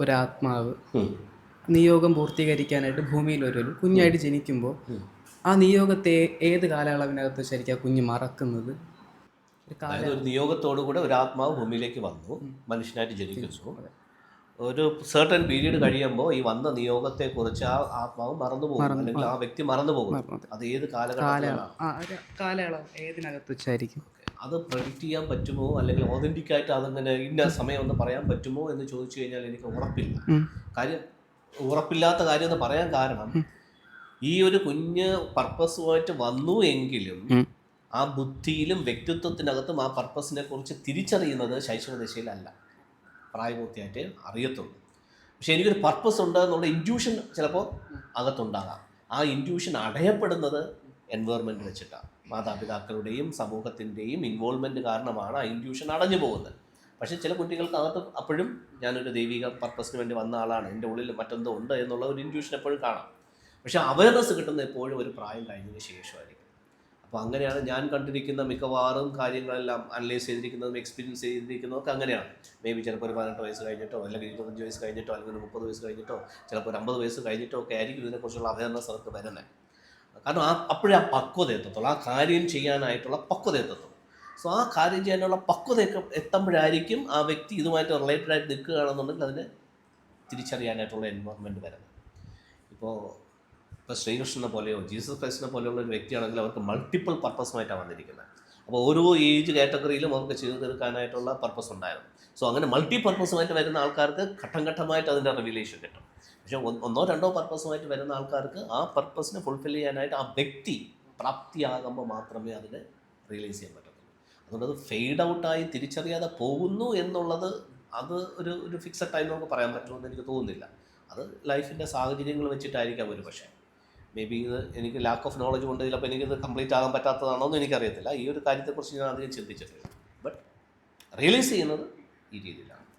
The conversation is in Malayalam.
ഒരാത്മാവ്. നിയോഗം പൂർത്തീകരിക്കാനായിട്ട് ഭൂമിയിൽ ഒരു കുഞ്ഞായിട്ട് ജനിക്കുമ്പോൾ ആ നിയോഗത്തെ ഏത് കാലയളവിനകത്ത് ശരിക്കും ആ കുഞ്ഞ് മറക്കുന്നത്? അതായത് ഒരു നിയോഗത്തോടു കൂടെ ഒരു ആത്മാവ് ഭൂമിയിലേക്ക് വന്നു മനുഷ്യനായിട്ട് ജനിക്കുന്നു. ഒരു സർട്ടൻ പീരീഡ് കഴിയുമ്പോൾ ഈ വന്ന നിയോഗത്തെ കുറിച്ച് ആ ആത്മാവ് മറന്നു പോകും അല്ലെങ്കിൽ ആ വ്യക്തി മറന്നു പോകും അത് ഏത് കാലഘട്ടത്തിലാണ്? കാലയളവ് ഏതിനകത്ത് വെച്ചായിരിക്കും? അത് പ്രഡിക്റ്റ് ചെയ്യാൻ പറ്റുമോ? അല്ലെങ്കിൽ ഓതന്റിക് ആയിട്ട് അതങ്ങനെ ഇന്ന സമയം ഒന്ന് പറയാൻ പറ്റുമോ എന്ന് ചോദിച്ചു കഴിഞ്ഞാൽ എനിക്ക് ഉറപ്പില്ല. കാര്യം ഉറപ്പില്ലാത്ത കാര്യം എന്ന് പറയാൻ കാരണം ഈ ഒരു കുഞ്ഞ് പർപ്പസുമായിട്ട് വന്നു എങ്കിലും ആ ബുദ്ധിയിലും വ്യക്തിത്വത്തിനകത്തും ആ പർപ്പസിനെ കുറിച്ച് തിരിച്ചറിയുന്നത് ശൈശവ ദശയിലല്ല. പ്രായപൂർത്തിയായിട്ട് അറിയത്തുള്ളൂ. പക്ഷെ എനിക്കൊരു പർപ്പസ് ഉണ്ട് എന്നുള്ള ഇൻഡ്യൂഷൻ ചിലപ്പോൾ അകത്തുണ്ടാകാം. ആ ഇൻഡ്യൂഷൻ അടയപ്പെടുന്നത് എൻവയറമെന്റ് വെച്ചിട്ടാണ്. മാതാപിതാക്കളുടെയും സമൂഹത്തിന്റെയും ഇൻവോൾവ്മെന്റ് കാരണമാണ് ആ ഇൻഡ്യൂഷൻ അടഞ്ഞു പോകുന്നത്. പക്ഷേ ചില കുട്ടികൾക്ക് അകത്ത് അപ്പോഴും ഞാനൊരു ദൈവിക പർപ്പസിന് വേണ്ടി വന്ന ആളാണ്. എന്റെ ഉള്ളിൽ മറ്റെന്തോ ഉണ്ട് എന്നുള്ള ഒരു ഇൻഡ്യൂഷൻ എപ്പോഴും കാണാം. പക്ഷേ അവയർനെസ് കിട്ടുന്ന എപ്പോഴും ഒരു പ്രായം കഴിഞ്ഞതിന് ശേഷമായിരിക്കും. അപ്പോൾ അങ്ങനെയാണ് ഞാൻ കണ്ടിരിക്കുന്ന മിക്കവാറും കാര്യങ്ങളെല്ലാം അനലൈസ് ചെയ്തിരിക്കുന്നതും എക്സ്പീരിയൻസ് ചെയ്തിരിക്കുന്നതൊക്കെ അങ്ങനെയാണ്. മേ ബി ചിലപ്പോൾ ഒരു പതിനെട്ട് വയസ്സ് കഴിഞ്ഞിട്ടോ അല്ലെങ്കിൽ ഇരുപത്തഞ്ച് വയസ്സ് കഴിഞ്ഞിട്ടോ അല്ലെങ്കിൽ മുപ്പത് വയസ്സ് കഴിഞ്ഞിട്ടോ ചിലപ്പോൾ ഒരു അമ്പത് വയസ്സ് കഴിഞ്ഞിട്ടോ ഒക്കെ ആയിരിക്കും ഇതിനെക്കുറിച്ചുള്ള അവയർനെസ് അവർക്ക് വരുന്നത്. കാരണം ആ അപ്പോഴേ ആ പക്വത എത്തത്തുള്ളൂ. ആ കാര്യം ചെയ്യാനായിട്ടുള്ള പക്വത എത്തത്തുള്ളൂ സോ ആ കാര്യം ചെയ്യാനുള്ള പക്വത എത്തുമ്പോഴായിരിക്കും ആ വ്യക്തി ഇതുമായിട്ട് റിലേറ്റഡ് ആയിട്ട് നിൽക്കുകയാണെന്നുണ്ടെങ്കിൽ അതിനെ തിരിച്ചറിയാനായിട്ടുള്ള എൻവയറമെന്റ് വരുന്നത്. ഇപ്പോൾ ഇപ്പോൾ ശ്രീകൃഷ്ണനെ പോലെയോ ജീസസ് ക്രൈസ്റ്റിനെ പോലെയുള്ള ഒരു വ്യക്തിയാണെങ്കിൽ അവർക്ക് മൾട്ടിപ്പിൾ പർപ്പസുമായിട്ടാണ് വന്നിരിക്കുന്നത്. അപ്പോൾ ഓരോ ഏജ് കാറ്റഗറിയിലും അവർക്ക് ചെയ്തു തീർക്കാനായിട്ടുള്ള പർപ്പസ് ഉണ്ടായിരുന്നു. സോ അങ്ങനെ മൾട്ടി പർപ്പസുമായിട്ട് വരുന്ന ആൾക്കാർക്ക് ഘട്ടം ഘട്ടമായിട്ട് അതിന്റെ റിവിലേഷൻ കിട്ടും. പക്ഷേ ഒന്നോ രണ്ടോ പർപ്പസുമായിട്ട് വരുന്ന ആൾക്കാർക്ക് ആ പർപ്പസിനെ ഫുൾഫിൽ ചെയ്യാനായിട്ട് ആ വ്യക്തി പ്രാപ്തിയാകുമ്പോൾ മാത്രമേ അതിനെ റിയലൈസ് ചെയ്യാൻ പറ്റത്തുള്ളൂ. അതുകൊണ്ട് അത് ഫെയ്ഡ് ഔട്ടായി തിരിച്ചറിയാതെ പോകുന്നു എന്നുള്ളത് അത് ഒരു ഒരു ഫിക്സഡ് ടൈം നമുക്ക് പറയാൻ പറ്റുമെന്ന് എനിക്ക് തോന്നുന്നില്ല. അത് ലൈഫിന്റെ സാഹചര്യങ്ങൾ വെച്ചിട്ടായിരിക്കാം ഒരു പക്ഷേ മേ ബി ഇത് എനിക്ക് ലാക്ക് ഓഫ് നോളജ് കൊണ്ട് ചിലപ്പോൾ എനിക്കിത് കംപ്ലീറ്റ് ആകാൻ പറ്റാത്തതാണോ എന്ന് എനിക്കറിയത്തില്ല. ഈ ഒരു കാര്യത്തെക്കുറിച്ച് ഞാൻ അധികം ചിന്തിച്ചിട്ടില്ല. ബട്ട് റിയലൈസ് ചെയ്യുന്നത് ഈ രീതിയിലാണ്.